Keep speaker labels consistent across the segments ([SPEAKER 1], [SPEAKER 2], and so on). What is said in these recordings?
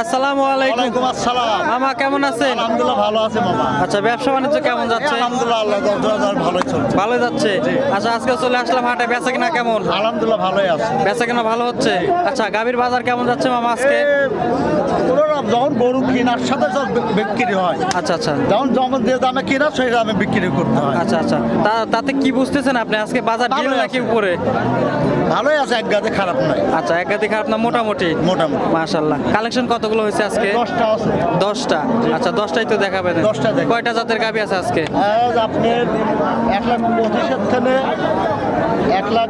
[SPEAKER 1] আসসালামু আলাইকুম।
[SPEAKER 2] আসসালাম।
[SPEAKER 1] মামা কেমন আছেন?
[SPEAKER 2] আলহামদুলিল্লাহ ভালো আছে মামা।
[SPEAKER 1] আচ্ছা ব্যবসা বাণিজ্য কেমন যাচ্ছে?
[SPEAKER 2] আলহামদুলিল্লাহ আল্লাহ দরজার ভালোই চলছে।
[SPEAKER 1] ভালো যাচ্ছে? আচ্ছা আজকে চলে আসলাম হাটে। বেচা কিনা কেমন?
[SPEAKER 2] আলহামদুলিল্লাহ ভালোই আছে।
[SPEAKER 1] বেচা কিনা ভালো হচ্ছে? আচ্ছা গাভীর বাজার কেমন যাচ্ছে মামা আজকে?
[SPEAKER 2] যখন গরু কেনার সাথে বিক্রি হয়
[SPEAKER 1] আচ্ছা আচ্ছা।
[SPEAKER 2] যখন যখন যে দামে কেনা সেই দামে বিক্রি করতে হয়।
[SPEAKER 1] আচ্ছা আচ্ছা। তা- তাতে কি বুঝতেছেন আপনি? আজকে বাজার ডিল নাকি উপরে?
[SPEAKER 2] ভালোই আছে এক গাছে খারাপ নয়
[SPEAKER 1] আচ্ছা এক একাধিক খারাপ না মোটামুটি?
[SPEAKER 2] মোটামুটি।
[SPEAKER 1] মাশাল্লাহ কালেকশন কতগুলো হয়েছে আজকে?
[SPEAKER 2] দশটা আছে।
[SPEAKER 1] দশটা? আচ্ছা দশটাই তো দেখাবেন।
[SPEAKER 2] দশটা
[SPEAKER 1] কয়টা জাতের গাভী আছে আজকে?
[SPEAKER 2] আপনি এক লাখ পঁচিশের থেকে এক লাখ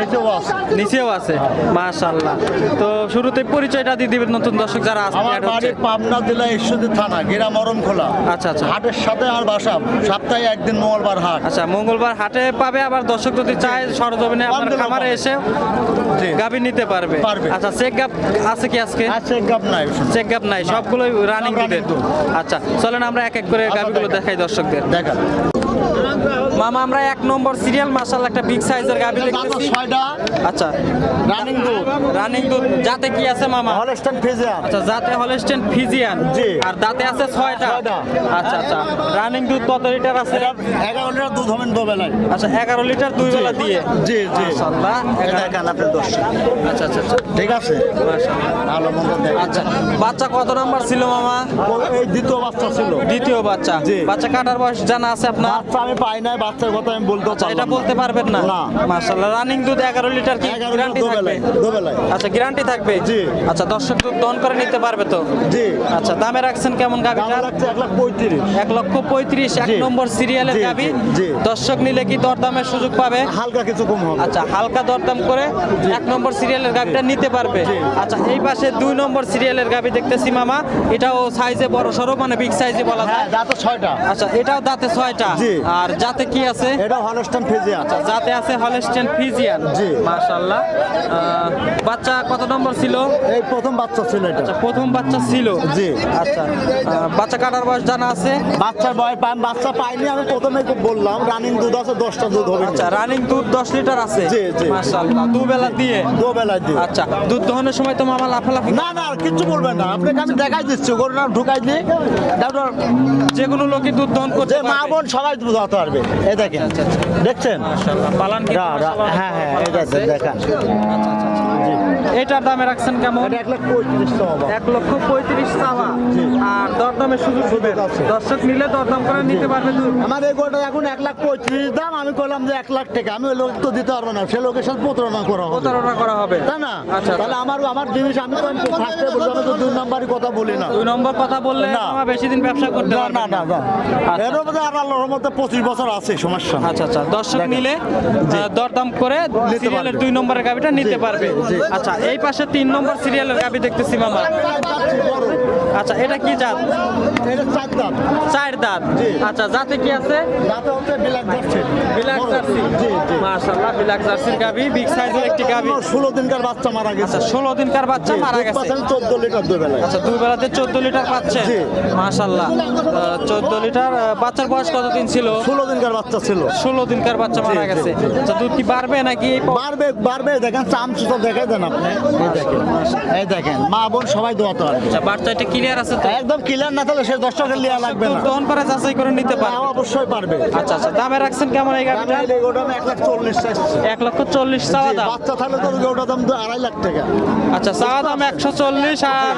[SPEAKER 2] নিচেও আছে।
[SPEAKER 1] নিচেও আছে? মাশাল্লাহ তো শুরুতে পরিচয়টা দিয়ে দিবেন নতুন দর্শক যারা
[SPEAKER 2] আমার বাড়ি পাবনা জেলা ঈশ্বরদী থানা গেরা মরম খোলা
[SPEAKER 1] আচ্ছা আচ্ছা।
[SPEAKER 2] হাটের সাথে আর বাসা সপ্তাহে একদিন মঙ্গলবার হাট।
[SPEAKER 1] আচ্ছা মঙ্গলবার হাটে পাবে আবার দর্শক যদি চায় সরজমিনে আপনার খামারে এসে। গাভী নিতে পারবে।
[SPEAKER 2] পারবে।
[SPEAKER 1] আচ্ছা চেক গাপ আছে কি আজকে?
[SPEAKER 2] আছে গাপ নাই
[SPEAKER 1] চেক গাপ নাই সবগুলোই রানিং দুধের
[SPEAKER 2] দুধ।
[SPEAKER 1] আচ্ছা চলেন আমরা এক এক করে
[SPEAKER 2] গাড়িগুলো
[SPEAKER 1] দেখাই দর্শকদের।
[SPEAKER 2] দেখা।
[SPEAKER 1] মামা আমরা এক নম্বর সিরিয়াল মাশাআল্লাহ একটা বিগ সাইজের গাভী দেখতেছি। আচ্ছা।
[SPEAKER 2] রানিং দুধ।
[SPEAKER 1] রানিং দুধ। যাতে কি আছে মামা?
[SPEAKER 2] হলস্টাইন ফিজিয়ান
[SPEAKER 1] আচ্ছা জাতে হলস্টেন ফিজিয়ান
[SPEAKER 2] জি।
[SPEAKER 1] আর দাঁতে আছে ছয়টা।
[SPEAKER 2] ছয়টা।
[SPEAKER 1] আচ্ছা আচ্ছা। রানিং দুধ কত লিটার আছে?
[SPEAKER 2] এটা এগারো লিটার দুধ হবেন দুবেলায়।
[SPEAKER 1] আচ্ছা এগারো লিটার দুই বেলা দিয়ে।
[SPEAKER 2] জি জি।
[SPEAKER 1] মাশাআল্লাহ
[SPEAKER 2] এটা
[SPEAKER 1] এগারো-
[SPEAKER 2] দেখেন দশ।
[SPEAKER 1] আচ্ছা আচ্ছা আচ্ছা।
[SPEAKER 2] ঠিক আছে?
[SPEAKER 1] মাশাআল্লাহ।
[SPEAKER 2] ভালো মন্দ দেখেন
[SPEAKER 1] আচ্ছা বাচ্চা কত নাম্বার ছিল মামা?
[SPEAKER 2] এই দ্বিতীয় বাচ্চা ছিল।
[SPEAKER 1] দ্বিতীয় বাচ্চা।
[SPEAKER 2] জি।
[SPEAKER 1] বাচ্চা কাটার বয়স জানা আছে আপনার?
[SPEAKER 2] বাচ্চা আমি পাই নাই বাচ্চার কথা আমি বলতে
[SPEAKER 1] আচ্ছা এটা বলতে পারবেন না?
[SPEAKER 2] না।
[SPEAKER 1] মাশাআল্লাহ রানিং দুধ এগারো লিটার কি গ্যারান্টি থাকবে?
[SPEAKER 2] দুবেলায়।
[SPEAKER 1] আচ্ছা গ্যারান্টি থাকবে?
[SPEAKER 2] জি।
[SPEAKER 1] আচ্ছা দর্শক দুধ দহন করে নিতে পারবে তো?
[SPEAKER 2] জি।
[SPEAKER 1] আচ্ছা দামে রাখছেন কেমন
[SPEAKER 2] দাম
[SPEAKER 1] গাভিটা
[SPEAKER 2] লাগছে এক লাখ পঁয়ত্রিশ।
[SPEAKER 1] এক লক্ষ পঁয়ত্রিশ এক নম্বর সিরিয়ালের
[SPEAKER 2] জি।
[SPEAKER 1] দর্শক নিলে কি দরদামের সুযোগ পাবে?
[SPEAKER 2] হালকা কিছু কম হবে।
[SPEAKER 1] আচ্ছা হালকা দরদাম করে এক নম্বর সিরিয়ালের গাভিটা নিতে পারবে। আচ্ছা এই পাশে দুই নম্বর সিরিয়ালের গাভি দেখতেছি মামা। এটাও সাইজে বড় সড়ো মানে বিগ সাইজে বলা
[SPEAKER 2] হ্যাঁ
[SPEAKER 1] যায়
[SPEAKER 2] দাঁতে ছয়টা।
[SPEAKER 1] আচ্ছা এটাও দাঁতে ছয়টা।
[SPEAKER 2] জি।
[SPEAKER 1] আর যাতে কি আছে?
[SPEAKER 2] এটা হলস্টাইন ফিজিয়ান
[SPEAKER 1] আচ্ছা যাতে আছে হলস্টেন ফিজিয়ান
[SPEAKER 2] জি।
[SPEAKER 1] মাশাআল্লাহ। বাচ্চা কত নম্বর ছিল?
[SPEAKER 2] এই প্রথম বাচ্চা ছিল এটা।
[SPEAKER 1] আচ্ছা প্রথম বাচ্চা ছিল?
[SPEAKER 2] জি।
[SPEAKER 1] আচ্ছা বাচ্চা কাটার বয়স জানা আছে?
[SPEAKER 2] বাচ্চার বয় পাই বাচ্চা পাইনি আমি প্রথমে বললাম রানিং দুধ আছে দশটা দুধ হবে।
[SPEAKER 1] আচ্ছা রানিং দুধ দশ লিটার আছে?
[SPEAKER 2] জি, জি।
[SPEAKER 1] মাশাআল্লাহ দুবেলা দিয়ে?
[SPEAKER 2] দুবেলায় দিয়ে।
[SPEAKER 1] আচ্ছা দুধ দহনের সময় তো মামা লাফালাফি
[SPEAKER 2] না না কিছু বলবেন না। আপনাকে আমি দেখাই দিচ্ছি গরুর নাম ঢুকাই দিই তারপর
[SPEAKER 1] যে কোনো লোকই দুধ দহন করতে
[SPEAKER 2] মা বোন সবাই দুধ হতে পারবে। দেখেন
[SPEAKER 1] আচ্ছা, আচ্ছা।
[SPEAKER 2] দেখছেন
[SPEAKER 1] পালান
[SPEAKER 2] হ্যাঁ, হ্যাঁ, এটা দেখেন।
[SPEAKER 1] আচ্ছা আচ্ছা আচ্ছা। এটার দামে রাখছেন কেমন
[SPEAKER 2] এক লক্ষ পঁয়ত্রিশ
[SPEAKER 1] এক লক্ষ পঁয়ত্রিশ চাওয়া। আর দরদামের সুযোগ
[SPEAKER 2] সুযোগ আছে।
[SPEAKER 1] দর্শক নিলে দরদাম করে নিতে পারবে
[SPEAKER 2] আমার এই গরুটা এখন এক লাখ পঁয়ত্রিশ দাম আমি করলাম যে এক লাখ টাকা। আমি ওই লোক তো দিতে পারব না সে লোকের সাথে প্রতারণা করা হবে।
[SPEAKER 1] প্রতারণা করা হবে।
[SPEAKER 2] তাই না?
[SPEAKER 1] আচ্ছা
[SPEAKER 2] তাহলে আমার আমার জিনিস আমি তো ফার্স্টে বলব তো দুই নাম্বারই কথা বলি না।
[SPEAKER 1] দুই নম্বর কথা বললে
[SPEAKER 2] না।
[SPEAKER 1] বেশি দিন ব্যবসা করতে পারবে
[SPEAKER 2] না না। না
[SPEAKER 1] আচ্ছা।
[SPEAKER 2] এর মধ্যে আর আল্লাহর মধ্যে পঁচিশ বছর আছে সমস্যা
[SPEAKER 1] আচ্ছা আচ্ছা। দর্শক। নিলে। দরদাম করে সিরিয়ালের দুই নম্বরের গাবিটা নিতে পারবে। আচ্ছা এই পাশে তিন নম্বর সিরিয়ালের গাবি দেখতেছি মামা। আচ্ছা এটা কি জাত?
[SPEAKER 2] এটা চার দাঁত।
[SPEAKER 1] চার দাঁত। আচ্ছা যাতে কি আছে?
[SPEAKER 2] জাতে হচ্ছে বিলাক যাচ্ছে
[SPEAKER 1] জার্সি মাশাআল্লাহ জার্সির গাবি বিগ সাইজের একটি গাবি
[SPEAKER 2] ষোলো দিনকার বাচ্চা মারা গেছে।
[SPEAKER 1] আচ্ছা ষোলো দিনকার বাচ্চা মারা গেছে।
[SPEAKER 2] চোদ্দ লিটার দুই বেলায়।
[SPEAKER 1] আচ্ছা দুই বেলাতে চোদ্দ লিটার পাচ্ছে?
[SPEAKER 2] জি।
[SPEAKER 1] মাশাআল্লাহ চোদ্দ লিটার বাচ্চার বয়স কতদিন ছিল?
[SPEAKER 2] ষোলো দিনকার বাচ্চা ছিল।
[SPEAKER 1] ষোলো দিনকার বাচ্চা মারা গেছে। আচ্ছা দুধ কি বাড়বে নাকি
[SPEAKER 2] বাড়বে বাড়বে দেখেন চাম সুতো দেখাই দেন আপনি। এই দেখেন এই দেখেন মা বোন সবাই দোয়াতে পারবে
[SPEAKER 1] আচ্ছা বাচ্চাটা ক্লিয়ার আছে তো?
[SPEAKER 2] একদম ক্লিয়ার না তাহলে সে দশটা লিয়া লাগবে না।
[SPEAKER 1] দহন করে যাচাই করে নিতে
[SPEAKER 2] হ্যাঁ,
[SPEAKER 1] পারবে।
[SPEAKER 2] অবশ্যই পারবে।
[SPEAKER 1] আচ্ছা আচ্ছা দামে রাখছেন কেমন এই গাড়িটা
[SPEAKER 2] এই আমি এক লাখ চল্লিশ চাইছি।
[SPEAKER 1] এক লক্ষ চল্লিশ চাওয়া দাম।
[SPEAKER 2] বাচ্চা থাকলে তো গোটা দাম আড়াই লাখ টাকা।
[SPEAKER 1] আচ্ছা চাওয়া দাম একশো চল্লিশ আর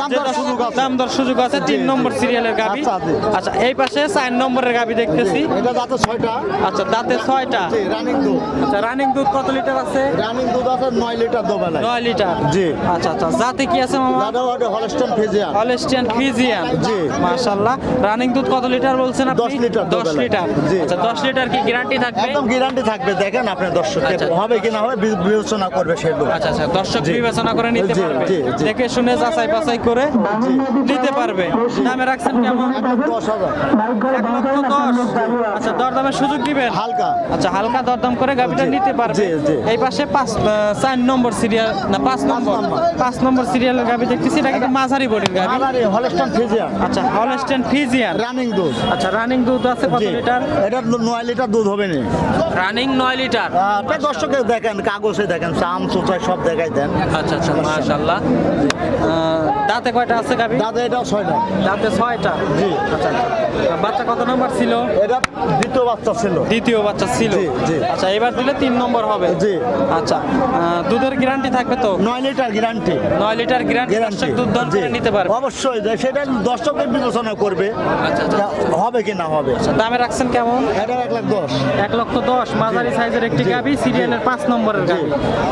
[SPEAKER 2] দাম দর সুযোগ আছে।
[SPEAKER 1] দাম দর সুযোগ আছে তিন নম্বর সিরিয়ালের গাবি।
[SPEAKER 2] আচ্ছা,
[SPEAKER 1] আচ্ছা এই পাশে চার নম্বরের গাবি দেখতেছি।
[SPEAKER 2] এটা যাতে ছয়টা।
[SPEAKER 1] আচ্ছা দাঁতে ছয়টা।
[SPEAKER 2] রানিং দুধ।
[SPEAKER 1] আচ্ছা রানিং দুধ কত লিটার আছে?
[SPEAKER 2] রানিং দুধ আছে নয় লিটার দুবেলায়।
[SPEAKER 1] নয় লিটার
[SPEAKER 2] জি।
[SPEAKER 1] আচ্ছা আচ্ছা জাতে কি আছে মামা?
[SPEAKER 2] দাদা ওটা হলস্টাইন ফিজিয়ান
[SPEAKER 1] হলস্টিয়ান ফিজিয়ান
[SPEAKER 2] জি।
[SPEAKER 1] মাশাআল্লাহ। রানিং দুধ কত লিটার বলছেন আপনি?
[SPEAKER 2] 10 লিটার
[SPEAKER 1] 10 লিটার আচ্ছা 10 লিটার কি গ্যারান্টি থাকবে?
[SPEAKER 2] একদম গ্যারান্টি থাকবে দেখেন আপনার দর্শক
[SPEAKER 1] আচ্ছা।
[SPEAKER 2] হবে কি না হবে বিবেচনা করবে সে
[SPEAKER 1] আচ্ছা আচ্ছা। দর্শক বিবেচনা করে নিতে পারবে। দেখে শুনে যাচাই বাছাই করে নিতে পারবে। দামে রাখছেন কেমন?
[SPEAKER 2] দশ হাজার।
[SPEAKER 1] এক লক্ষ দশ। আচ্ছা দরদামের সুযোগ দিবেন?
[SPEAKER 2] হালকা।
[SPEAKER 1] আচ্ছা হালকা দরদাম করে গাবিটা
[SPEAKER 2] জি,
[SPEAKER 1] নিতে পারবে। এই পাশে পাঁচ চার নম্বর সিরিয়াল না পাঁচ নম্বর। পাঁচ নম্বর সিরিয়ালের গাবি দেখতেছি এটা কিন্তু মাঝারি বডির গাবি
[SPEAKER 2] আমারই হলস্টাইন ফিজিয়ান
[SPEAKER 1] আচ্ছা হলস্টেন ফিজিয়ান
[SPEAKER 2] রানিং দুধ।
[SPEAKER 1] আচ্ছা রানিং দুধ আছে কত লিটার?
[SPEAKER 2] এটা নয় লিটার দুধ হবে না।
[SPEAKER 1] রানিং নয় লিটার।
[SPEAKER 2] আপনার দর্শকে দেখেন কাগজে দেখেন চাম চোচাই সব দেখাই দেন।
[SPEAKER 1] আচ্ছা আচ্ছা মাশাআল্লাহ। দাঁতে কয়টা আছে গাবি
[SPEAKER 2] দাদা এটাও ছয়টা।
[SPEAKER 1] দাঁতে ছয়টা?
[SPEAKER 2] জি।
[SPEAKER 1] আচ্ছা আচ্ছা। বাচ্চা কত নম্বর ছিল?
[SPEAKER 2] এটা দ্বিতীয় বাচ্চা ছিল।
[SPEAKER 1] দ্বিতীয় বাচ্চা ছিল?
[SPEAKER 2] জি, জি।
[SPEAKER 1] আচ্ছা এবার দিলে তিন নম্বর হবে।
[SPEAKER 2] জি।
[SPEAKER 1] আচ্ছা দুধের গ্যারান্টি থাকবে তো?
[SPEAKER 2] নয় লিটার গ্যারান্টি
[SPEAKER 1] নয় লিটার গ্যারান্টি দুধ দহন করে নিতে পারবে।
[SPEAKER 2] অবশ্যই সেটা দর্শকের বিবেচনা করবে
[SPEAKER 1] আচ্ছা, আচ্ছা।
[SPEAKER 2] হবে কি না হবে।
[SPEAKER 1] দামে রাখছেন কেমন?
[SPEAKER 2] এটা এক লাখ দশ।
[SPEAKER 1] এক লক্ষ দশ মাঝারি সাইজের একটি গাবি সিরিয়ালের পাঁচ নম্বরের গাবি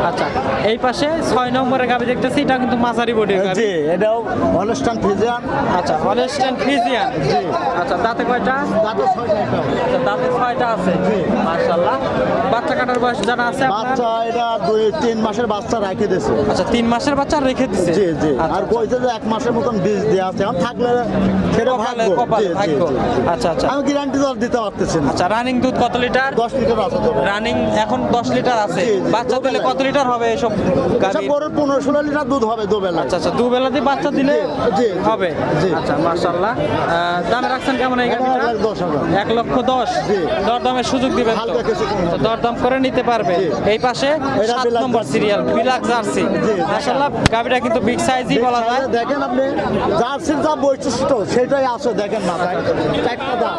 [SPEAKER 1] আচ্ছা এই পাশে ছয় নম্বরের গাবি দেখতেছি এটা কিন্তু মাঝারি বডির গাবি
[SPEAKER 2] জি এটাও হলস্টান ফিজিয়ান
[SPEAKER 1] আচ্ছা হলেস্টেন ফ্রিজিয়ান
[SPEAKER 2] জি।
[SPEAKER 1] আচ্ছা দাঁতে কয়টা?
[SPEAKER 2] দাদা ছয়টা
[SPEAKER 1] আচ্ছা দাঁতে ছয়টা আছে।
[SPEAKER 2] জি।
[SPEAKER 1] মাশাআল্লাহ। বাচ্চা কাটার বয়স জানা আছে আপনার?
[SPEAKER 2] বাচ্চা এটা দুই তিন মাসের বাচ্চা রাখে দিয়েছে
[SPEAKER 1] আচ্ছা তিন মাসের বাচ্চা রেখে দিছে?
[SPEAKER 2] জি জি।
[SPEAKER 1] আচ্ছা,
[SPEAKER 2] আর কইছে যে এক মাসের মতন বীজ দেওয়া আছে। এখন থাকলে সেটা ভাগ্য।
[SPEAKER 1] আচ্ছা আচ্ছা।
[SPEAKER 2] আমি গ্যারান্টি দিতে পারতেছি না।
[SPEAKER 1] আচ্ছা রানিং দুধ কত লিটার
[SPEAKER 2] দশ লিটার আছে
[SPEAKER 1] রানিং এখন দশ লিটার আছে। বাচ্চা দিলে কত লিটার হবে এসব
[SPEAKER 2] সব গরুর পনেরো ষোলো লিটার দুধ হবে দুবেলা।
[SPEAKER 1] আচ্ছা আচ্ছা দুবেলা দিয়ে বাচ্চা দিলে
[SPEAKER 2] জি, জি,
[SPEAKER 1] হবে? আচ্ছা মাশাআল্লাহ। আহ, দামে রাখছেন কেমন এই
[SPEAKER 2] এটা এক
[SPEAKER 1] গাড়িটা লক্ষ দশ।
[SPEAKER 2] জি।
[SPEAKER 1] দরদামের সুযোগ দিবেন। আচ্ছা, দরদাম করে নিতে পারবে। এই পাশে সাত নম্বর সিরিয়াল বিলাক জার্সি।
[SPEAKER 2] জি।
[SPEAKER 1] মাশাআল্লাহ গাবিটা কিন্তু বিগ সাইজই বলা যায়।
[SPEAKER 2] দেখেন আপনি জার্সির যা বৈশিষ্ট্য সেটাই আছে দেখেন মাথায়। চারটা দাঁত।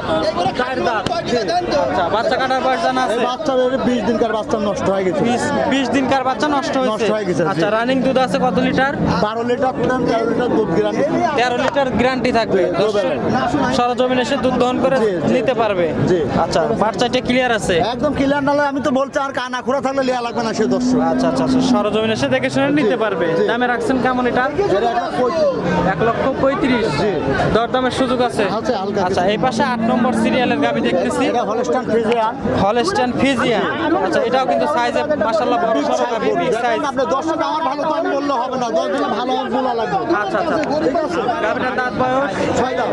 [SPEAKER 2] চার দাঁত।
[SPEAKER 1] আচ্ছা বাচ্চা কাটার বয়স জানা আছে?
[SPEAKER 2] বাচ্চাদের বিশ দিনকার বাচ্চা নষ্ট হয়ে গেছে।
[SPEAKER 1] বিশ বিশ দিনকার বাচ্চা নষ্ট হয়েছে?
[SPEAKER 2] নষ্ট হয়ে গেছে,
[SPEAKER 1] আচ্ছা রানিং দুধ আছে কত লিটার?
[SPEAKER 2] বারো লিটার তেরো লিটার দুধ গ্রামে
[SPEAKER 1] তেরো লিটার গ্যারান্টি থাকবে। সরজমিন এসে দুধ দহন করে। নিতে পারবে।
[SPEAKER 2] জি।
[SPEAKER 1] আচ্ছা বাচ্চাটা ক্লিয়ার আছে?
[SPEAKER 2] একদম ক্লিয়ার নালে আমি তো বলছি আর কানা খোরা থাকলে লিয়া লাগবে না সে দর্শক।
[SPEAKER 1] আচ্ছা আচ্ছা আচ্ছা সরজমিন এসে দেখে শুনে নিতে পারবে। দামে রাখছেন কেমন এটা। এক লক্ষ পঁয়ত্রিশ। দরদামের সুযোগ আছে। আচ্ছা এই পাশে আট নম্বর সিরিয়ালের গাবি দেখতেছি।
[SPEAKER 2] হলস্টান
[SPEAKER 1] ফিজিয়ান আচ্ছা এটাও কিন্তু সাইজে মাশাআল্লাহ বড় সরো গাবি বিগ সাইজ
[SPEAKER 2] আপনি দর্শক আমার ভালো তো আমি বললে হবে না। দশ দিনে ভালো হবে গুলা লাগবে।
[SPEAKER 1] আচ্ছা আচ্ছা গাবিটার দাঁত বয়স?
[SPEAKER 2] ছয় দাঁত।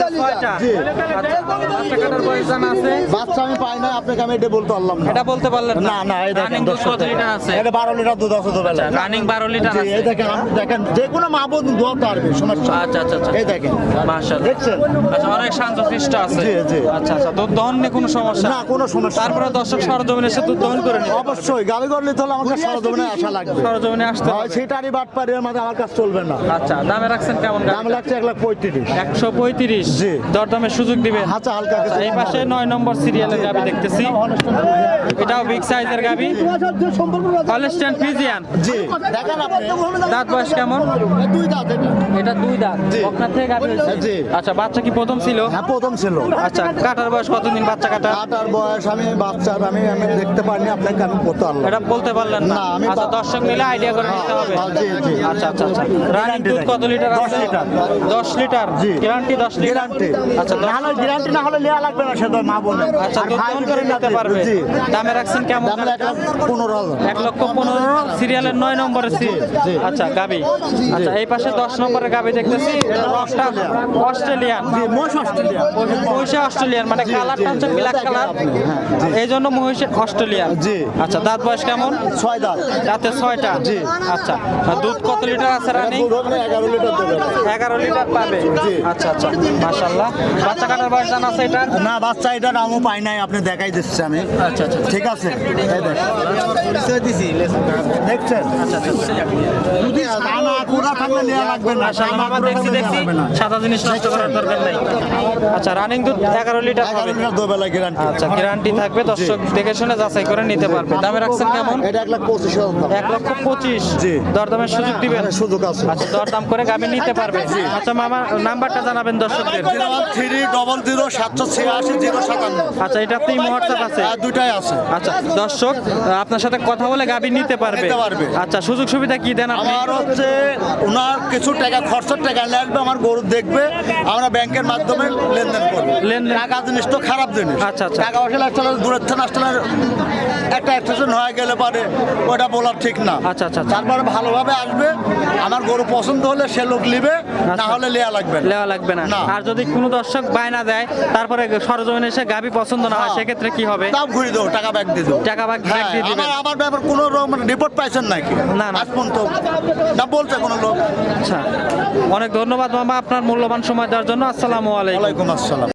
[SPEAKER 1] দাঁত ছয়টা। আচ্ছা বাচ্চা কাটার বয়স জানা আছে?
[SPEAKER 2] বাচ্চা আমি পাই না আপনাকে আমি এটা বলতে পারলাম না।
[SPEAKER 1] এটা বলতে পারলেন
[SPEAKER 2] না। না এই দেখেন
[SPEAKER 1] কত লিটার আছে?
[SPEAKER 2] এটা লিটার দুধ আছে দুবেলা
[SPEAKER 1] রানিং বারো লিটার আছে।
[SPEAKER 2] এই দেখেন যে কোনো মা বোন পারবে সমস্যা
[SPEAKER 1] আচ্ছা আচ্ছা আচ্ছা।
[SPEAKER 2] এই দেখেন।
[SPEAKER 1] মাশাআল্লাহ।
[SPEAKER 2] দেখছেন?
[SPEAKER 1] আচ্ছা অনেক শান্ত শিষ্ট আছে।
[SPEAKER 2] জি, জি।
[SPEAKER 1] আচ্ছা আচ্ছা দুধ দহন নিয়ে কোনো সমস্যা?
[SPEAKER 2] না কোনো সমস্যা
[SPEAKER 1] তারপরে দর্শক সরজমিনে এসে দুধ দহন করে
[SPEAKER 2] অবশ্যই গাড়ি করলে তাহলে আমাকে সরজমিনে আসা লাগবে।
[SPEAKER 1] সরজমিনে আসতে
[SPEAKER 2] হয় সেটারই বাট পারি মাঝে আমার কাছে চলবে না।
[SPEAKER 1] আচ্ছা দামে রাখছেন কেমন
[SPEAKER 2] দাম লাগছে এক লাখ পঁয়ত্রিশ।
[SPEAKER 1] একশো পঁয়ত্রিশ।
[SPEAKER 2] জি।
[SPEAKER 1] দরদামের সুযোগ দিবেন
[SPEAKER 2] আচ্ছা হালকা কিছু
[SPEAKER 1] আচ্ছা, এই পাশে নয় নম্বর সিরিয়ালের গাবি দেখতেছি। এটাও বিগ সাইজের গাবি। হলস্টেন ফিজিয়ান
[SPEAKER 2] জি। দেখেন আপনি
[SPEAKER 1] দাঁত বয়স কেমন?
[SPEAKER 2] দুই দাঁত এটা
[SPEAKER 1] দুই দাঁত। বকনা থেকে গাবি হয়েছে? আচ্ছা বাচ্চা কি প্রথম ছিল?
[SPEAKER 2] হ্যাঁ প্রথম ছিল।
[SPEAKER 1] আচ্ছা কাটার বয়স কতদিন বাচ্চা কাটা?
[SPEAKER 2] আটার বয়স আমি বাচ্চার আমি আমি দেখতে পারিনি আপনাকে আমি করতে পারলাম।
[SPEAKER 1] এটা বলতে পারলেন না।
[SPEAKER 2] আমি
[SPEAKER 1] আচ্ছা দর্শক মিলে আইডিয়া করে নিতে হবে।
[SPEAKER 2] হ্যাঁ, জি, জি।
[SPEAKER 1] আচ্ছা আচ্ছা আচ্ছা। রানিং দুধ কত লিটার
[SPEAKER 2] দশ
[SPEAKER 1] আছে?
[SPEAKER 2] লিটার।
[SPEAKER 1] দশ লিটার
[SPEAKER 2] জি।
[SPEAKER 1] গ্যারান্টি দশ লিটার
[SPEAKER 2] গ্যারান্টি
[SPEAKER 1] আচ্ছা
[SPEAKER 2] না হলে গ্যারান্টি না হলে নেওয়া লাগবে না সেটা মা বোনে
[SPEAKER 1] আচ্ছা দুধ দহন করে নিতে পারবে।
[SPEAKER 2] জি।
[SPEAKER 1] দামে রাখছেন কেমন
[SPEAKER 2] দাম হাজার।
[SPEAKER 1] এক লক্ষ পনেরো সিরিয়ালের নয় নম্বরের সিট
[SPEAKER 2] জি।
[SPEAKER 1] আচ্ছা গাবি। আচ্ছা এই পাশে দশ নম্বরের গাবি দেখতেছি রসটা অস্ট্রেলিয়ান। মহিষে অস্ট্রেলিয়ান। মানে কালারটা হচ্ছে ব্ল্যাক কালার। এই জন্য মহিষে অস্ট্রেলিয়ান।
[SPEAKER 2] জি।
[SPEAKER 1] আচ্ছা দাঁত বয়স কেমন?
[SPEAKER 2] ছয় দাঁত।
[SPEAKER 1] রাতে ছয়টা?
[SPEAKER 2] জি।
[SPEAKER 1] আচ্ছা দুধ কত লিটার আছে রানিং?
[SPEAKER 2] এগারো লিটার দেবে।
[SPEAKER 1] এগারো লিটার পাবে। আচ্ছা আচ্ছা মাশাল্লাহ বাচ্চা কাটার বয়স জানা আছে এটা?
[SPEAKER 2] না বাচ্চা এটা নামও পাই নাই আপনি দেখাই দিচ্ছি আমি।
[SPEAKER 1] আচ্ছা আচ্ছা
[SPEAKER 2] ঠিক আছে? এই দেখ। দেখছেন? যদি দানা কুড়া থাকলে নেওয়া লাগবে না।
[SPEAKER 1] মামা দেখছি দেখছি
[SPEAKER 2] নেওয়া লাগবে না।
[SPEAKER 1] সাদা জিনিস নষ্ট করার দরকার নাই। আচ্ছা রানিং দুধ এগারো লিটার
[SPEAKER 2] এগারো
[SPEAKER 1] হবে।
[SPEAKER 2] দুবেলা গ্যারান্টি
[SPEAKER 1] আচ্ছা গ্যারান্টি থাকবে। দর্শক দেখে শুনে যাচাই করে নিতে পারবে। দামে রাখছেন কেমন?
[SPEAKER 2] এটা এক লাখ পঁচিশ
[SPEAKER 1] এক লক্ষ পঁচিশ।
[SPEAKER 2] জি।
[SPEAKER 1] দরদামের সুযোগ দিবেন।
[SPEAKER 2] হ্যাঁ, সুযোগ আছে।
[SPEAKER 1] আচ্ছা দরদাম করে গাবি নিতে পারবে। আচ্ছা মামা নাম্বারটা জানাবেন দর্শকদের।
[SPEAKER 2] থ্রি ডবল জিরো সাতশো ছিয়াশি জিরো সাতান্ন।
[SPEAKER 1] আচ্ছা এটাতেই হোয়াটসঅ্যাপ আছে।
[SPEAKER 2] আর দুটাই আছে।
[SPEAKER 1] আচ্ছা দর্শক আপনার সাথে কথা বলে গাবি নিতে পারবে। আচ্ছা সুযোগ সুবিধা কি দেন আপনি?
[SPEAKER 2] আমার হচ্ছে ওনার কিছু টাকা খরচের টাকা লাগবে আমার গরু দেখবে আমরা ব্যাংকের মাধ্যমে লেনদেন করব
[SPEAKER 1] লেনদেন।
[SPEAKER 2] টাকা জিনিস তো খারাপ জিনিস
[SPEAKER 1] আচ্ছা, আচ্ছা।
[SPEAKER 2] টাকা পয়সা লাগছে দূরের থেকে আসলে একটা অ্যাক্সিডেন্ট হয়ে গেলে পারে ওটা বলার ঠিক না
[SPEAKER 1] আচ্ছা, আচ্ছা, আচ্ছা।
[SPEAKER 2] তারপরে ভালোভাবে আসবে আমার গরু পছন্দ হলে সে লোক নিবে না
[SPEAKER 1] আচ্ছা।
[SPEAKER 2] হলে লেয়া লাগবে
[SPEAKER 1] লেয়া লাগবে না
[SPEAKER 2] না।
[SPEAKER 1] আর যদি কোনো দর্শক বায়না দেয় তারপরে সরজমিনে এসে গাবি পছন্দ না হয়
[SPEAKER 2] হ্যাঁ।
[SPEAKER 1] সেক্ষেত্রে কি হবে
[SPEAKER 2] দাম ঘুরে দেবো টাকা ব্যাগ দিয়ে দেবো
[SPEAKER 1] টাকা back
[SPEAKER 2] হ্যাঁ,
[SPEAKER 1] দিয়ে দিবেন।
[SPEAKER 2] আমার আমার ব্যাপার কোনো রকম রিপোর্ট পাইছেন নাকি
[SPEAKER 1] না, না।
[SPEAKER 2] আজ পর্যন্ত না বলছে কোনো লোক
[SPEAKER 1] আচ্ছা অনেক ধন্যবাদ মামা আপনার মূল্যবান সময় দেওয়ার জন্য আসসালামু আলাইকুম
[SPEAKER 2] ওয়ালাইকুম আসসালাম